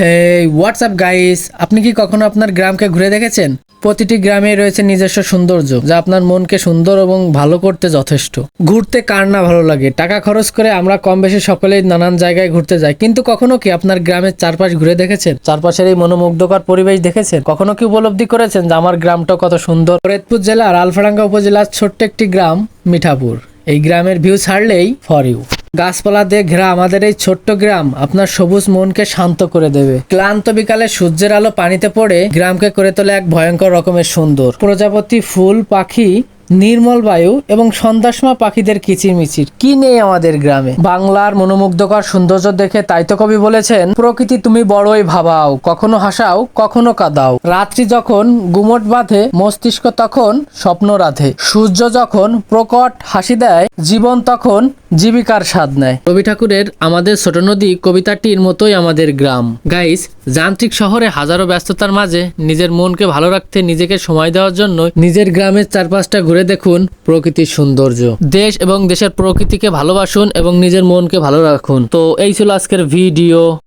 হে WhatsApp guys আপনি কি কখনো আপনার গ্রামকে ঘুরে দেখেছেন? প্রতিটি গ্রামে রয়েছে নিজস্ব সৌন্দর্য, যা আপনার মনকে সুন্দর এবং ভালো করতে যথেষ্ট। ঘুরতে কার না ভালো লাগে? টাকা খরচ করে আমরা কম বেশি সকলেই নানান জায়গায় ঘুরতে যাই। কিন্তু কখনো কি আপনার গ্রামের চারপাশ ঘুরে দেখেছেন? চারপাশের এই মনোমুগ্ধকর পরিবেশ দেখেছেন? কখনো কি উপলব্ধি করেছেন যে আমার গ্রামটা কত সুন্দর? ফরিদপুর জেলার আলফাডাঙ্গা উপজেলার ছোট্ট একটি গ্রাম, মিঠাপুর। এই গ্রামের ভিউ ছাড়লেই ফর ইউ গাছপালা দিয়ে ঘেরা আমাদের এই ছোট্ট গ্রাম আপনার সবুজ মনকে শান্ত করে দেবে। ক্লান্ত বিকালে সূর্যের আলো পানিতে পড়ে গ্রামকে করে তোলে এক ভয়ঙ্কর রকমের সুন্দর। প্রজাপতি ফুল, পাখি নির্মল বায়ু এবং সন্ধ্যাসমা পাখিদের কিচিরমিচির। কি নেই আমাদের গ্রামে? বাংলার মনোমুগ্ধকর সৌন্দর্য দেখে তাই তো কবি বলেছেন, প্রকৃতি তুমি বড়ই ভাবাও, কখনো হাসাও, কখনো কাদাও। রাত্রি যখন গুমট বাঁধে, মস্তিষ্ক তখন স্বপ্ন রাধে। সূর্য যখন প্রকট হাসি দেয়, জীবন তখন জীবিকার স্বাদ নেয়। রবি ঠাকুরের আমাদের ছোট নদী কবিতাটির মতোই আমাদের গ্রাম। গাইস যান্ত্রিক শহরে হাজারো ব্যস্ততার মাঝে নিজের মনকে ভালো রাখতে, নিজেকে সময় দেওয়ার জন্য নিজের গ্রামের চারপাশটা ঘুরে দেখুন প্রকৃতির সৌন্দর্য। দেশ এবং দেশের প্রকৃতিকে ভালোবাসুন এবং নিজের মনকে ভালো রাখুন। তো এই ছিল আজকের ভিডিও।